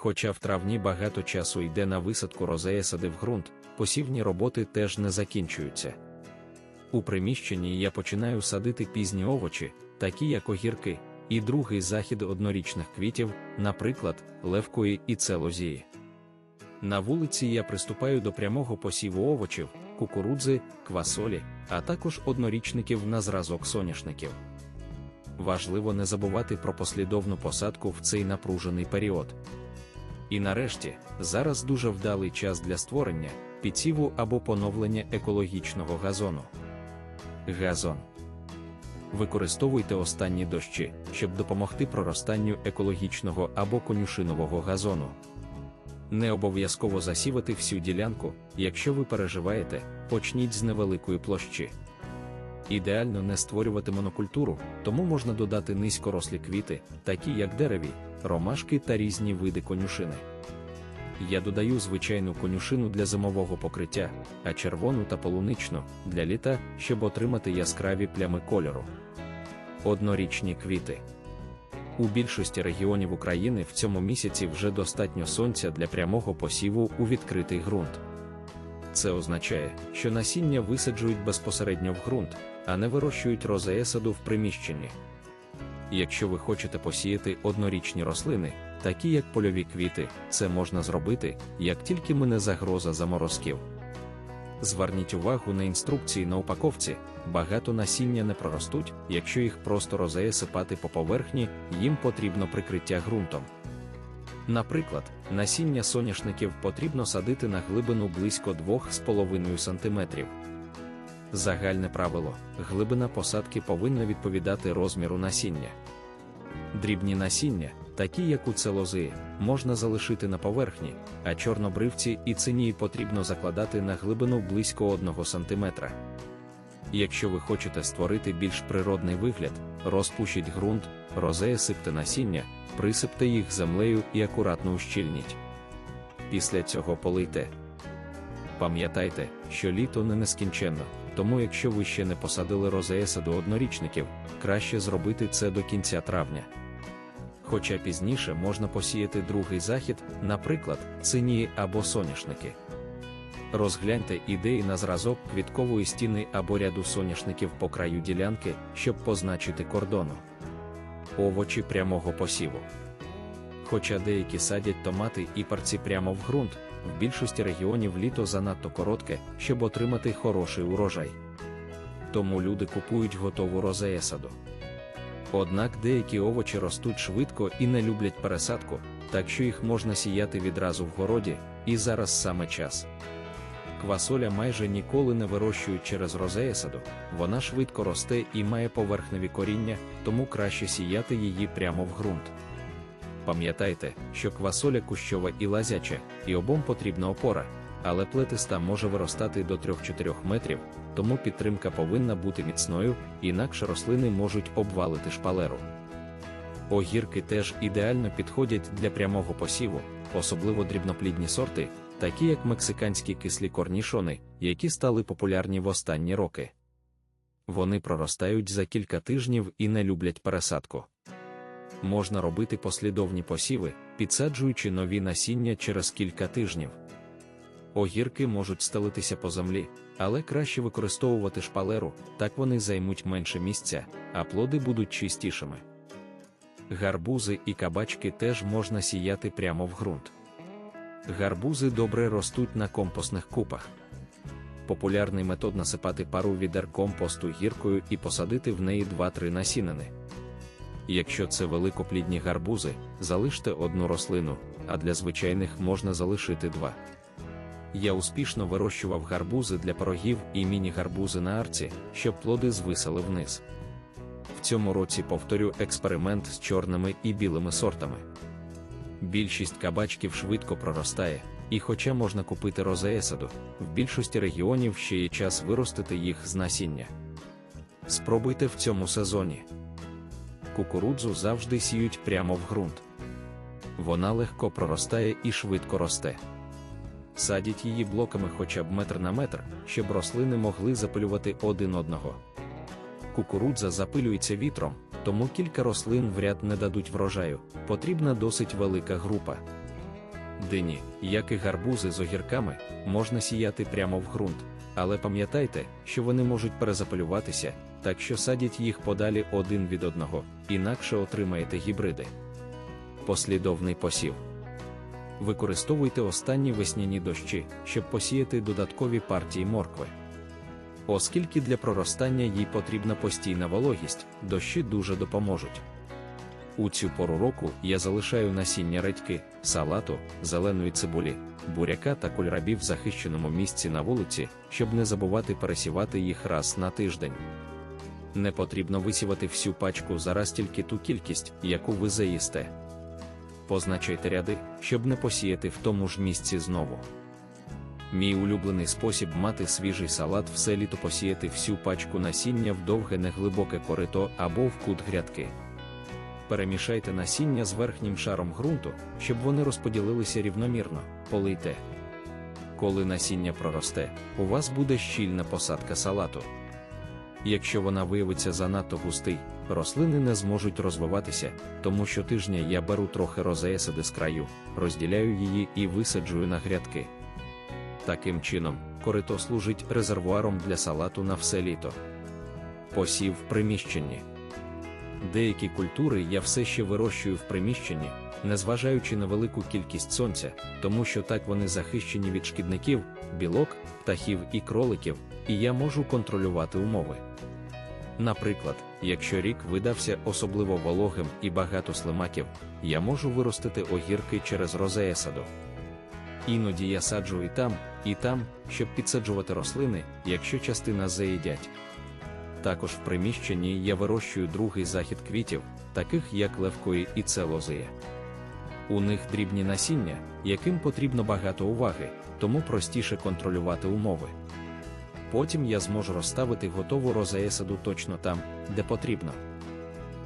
Хоча в травні багато часу йде на висадку розеясади в ґрунт, посівні роботи теж не закінчуються. У приміщенні я починаю садити пізні овочі, такі як огірки, і другий захід однорічних квітів, наприклад, левкої і целозії. На вулиці я приступаю до прямого посіву овочів, кукурудзи, квасолі, а також однорічників на зразок соняшників. Важливо не забувати про послідовну посадку в цей напружений період. І нарешті, зараз дуже вдалий час для створення, підсіву або поновлення екологічного газону. Газон. Використовуйте останні дощі, щоб допомогти проростанню екологічного або конюшинового газону. Не обов'язково засівати всю ділянку, якщо ви переживаєте, почніть з невеликої площі. Ідеально не створювати монокультуру, тому можна додати низькорослі квіти, такі як дереві, ромашки та різні види конюшини. Я додаю звичайну конюшину для зимового покриття, а червону та полуничну для літа, щоб отримати яскраві плями кольору. Однорічні квіти. У більшості регіонів України в цьому місяці вже достатньо сонця для прямого посіву у відкритий ґрунт. Це означає, що насіння висаджують безпосередньо в ґрунт, а не вирощують розеесаду в приміщенні. Якщо ви хочете посіяти однорічні рослини, такі як польові квіти, це можна зробити, як тільки мине загроза заморозків. Зверніть увагу на інструкції на упаковці, багато насіння не проростуть, якщо їх просто розеє сипати по поверхні, їм потрібно прикриття ґрунтом. Наприклад, насіння соняшників потрібно садити на глибину близько 2,5 см. Загальне правило: глибина посадки повинна відповідати розміру насіння. Дрібні насіння, такі як у целози, можна залишити на поверхні, а чорнобривці і цинії потрібно закладати на глибину близько 1 см. Якщо ви хочете створити більш природний вигляд, розпушіть ґрунт, розея сипте насіння, присипте їх землею і акуратно ущільніть. Після цього полийте. Пам'ятайте, що літо не нескінченно, тому якщо ви ще не посадили розееса до однорічників, краще зробити це до кінця травня. Хоча пізніше можна посіяти другий захід, наприклад, цинії або соняшники. Розгляньте ідеї на зразок квіткової стіни або ряду соняшників по краю ділянки, щоб позначити кордону. Овочі прямого посіву. Хоча деякі садять томати і парці прямо в ґрунт, в більшості регіонів літо занадто коротке, щоб отримати хороший урожай. Тому люди купують готову розеесаду. Однак деякі овочі ростуть швидко і не люблять пересадку, так що їх можна сіяти відразу в городі, і зараз саме час. Квасоля майже ніколи не вирощують через розеесаду, вона швидко росте і має поверхневі коріння, тому краще сіяти її прямо в ґрунт. Пам'ятайте, що квасоля кущова і лазяча, і обом потрібна опора, але плетиста може виростати до 3-4 метрів, тому підтримка повинна бути міцною, інакше рослини можуть обвалити шпалеру. Огірки теж ідеально підходять для прямого посіву, особливо дрібноплідні сорти, такі як мексиканські кислі корнішони, які стали популярні в останні роки. Вони проростають за кілька тижнів і не люблять пересадку. Можна робити послідовні посіви, підсаджуючи нові насіння через кілька тижнів. Огірки можуть стелитися по землі, але краще використовувати шпалеру, так вони займуть менше місця, а плоди будуть чистішими. Гарбузи і кабачки теж можна сіяти прямо в ґрунт. Гарбузи добре ростуть на компостних купах. Популярний метод насипати пару відер компосту гіркою і посадити в неї 2-3 насінини. Якщо це великоплідні гарбузи, залиште одну рослину, а для звичайних можна залишити два. Я успішно вирощував гарбузи для порогів і міні-гарбузи на арці, щоб плоди звисали вниз. В цьому році повторю експеримент з чорними і білими сортами. Більшість кабачків швидко проростає, і хоча можна купити розеесаду, в більшості регіонів ще є час виростити їх з насіння. Спробуйте в цьому сезоні. Кукурудзу завжди сіють прямо в ґрунт. Вона легко проростає і швидко росте. Садіть її блоками хоча б метр на метр, щоб рослини могли запилювати один одного. Кукурудза запилюється вітром, тому кілька рослин в ряд не дадуть врожаю, потрібна досить велика група. Дині, як і гарбузи з огірками, можна сіяти прямо в ґрунт, але пам'ятайте, що вони можуть перезапилюватися, так що садять їх подалі один від одного, інакше отримаєте гібриди. Послідовний посів. Використовуйте останні весняні дощі, щоб посіяти додаткові партії моркви. Оскільки для проростання їй потрібна постійна вологість, дощі дуже допоможуть. У цю пору року я залишаю насіння редьки, салату, зеленої цибулі, буряка та кольрабі в захищеному місці на вулиці, щоб не забувати пересівати їх раз на тиждень. Не потрібно висівати всю пачку зараз тільки ту кількість, яку ви заїсте. Позначайте ряди, щоб не посіяти в тому ж місці знову. Мій улюблений спосіб мати свіжий салат все літо посіяти всю пачку насіння в довге неглибоке корито або в кут грядки. Перемішайте насіння з верхнім шаром ґрунту, щоб вони розподілилися рівномірно, полийте. Коли насіння проросте, у вас буде щільна посадка салату. Якщо вона виявиться занадто густий, рослини не зможуть розвиватися, тому що тижня я беру трохи розеясиди з краю, розділяю її і висаджую на грядки. Таким чином, корито служить резервуаром для салату на все літо. Посів в приміщенні. Деякі культури я все ще вирощую в приміщенні, незважаючи на велику кількість сонця, тому що так вони захищені від шкідників, білок, птахів і кроликів, і я можу контролювати умови. Наприклад, якщо рік видався особливо вологим і багато слимаків, я можу виростити огірки через розеясаду. Іноді я саджу і там, і там, щоб підсаджувати рослини, якщо частина заїдять. Також в приміщенні я вирощую другий захід квітів, таких як левкої і целозия. У них дрібні насіння, яким потрібно багато уваги, тому простіше контролювати умови. Потім я зможу розставити готову розеясаду точно там, де потрібно.